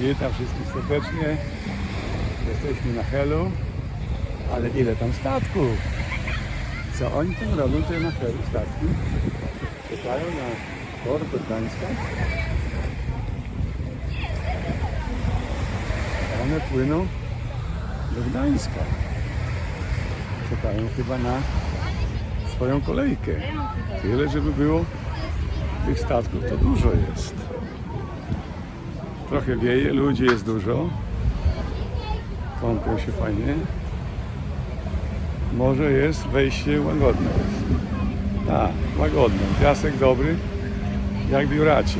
Witam wszystkich serdecznie. Jesteśmy na Helu. Ale ile tam statków? Co oni tam robią tutaj na Helu statki? Czekają na port do Gdańska. One płyną do Gdańska. Czekają chyba na swoją kolejkę. Tyle, żeby było tych statków, to dużo jest. Trochę wieje, ludzi jest dużo. Kąpią się fajnie. Może jest wejście łagodne. Tak, łagodne. Piasek dobry, jak w Juracie.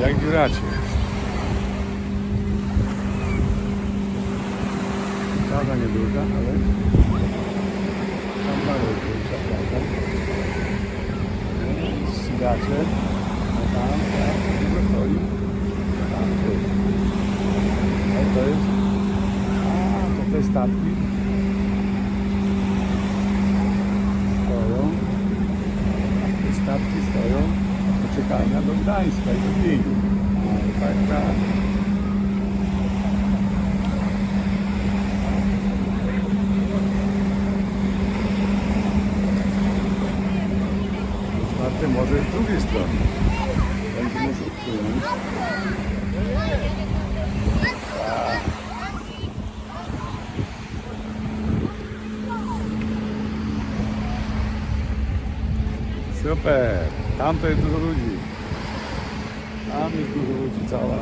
Jak jest. Prawda nieduża, ale tam dalej duża, prawda? Sidacze, a tam, tak, dużo stoi. Tam, tu. No to jest, a, to te statki stoją, te statki stoją do czekania do Gdańska i do. No, tak, tak. Może z drugiej strony. Będzie mógł odpłynąć. Super. Tam to jest dużo ludzi. Tam jest dużo ludzi cała.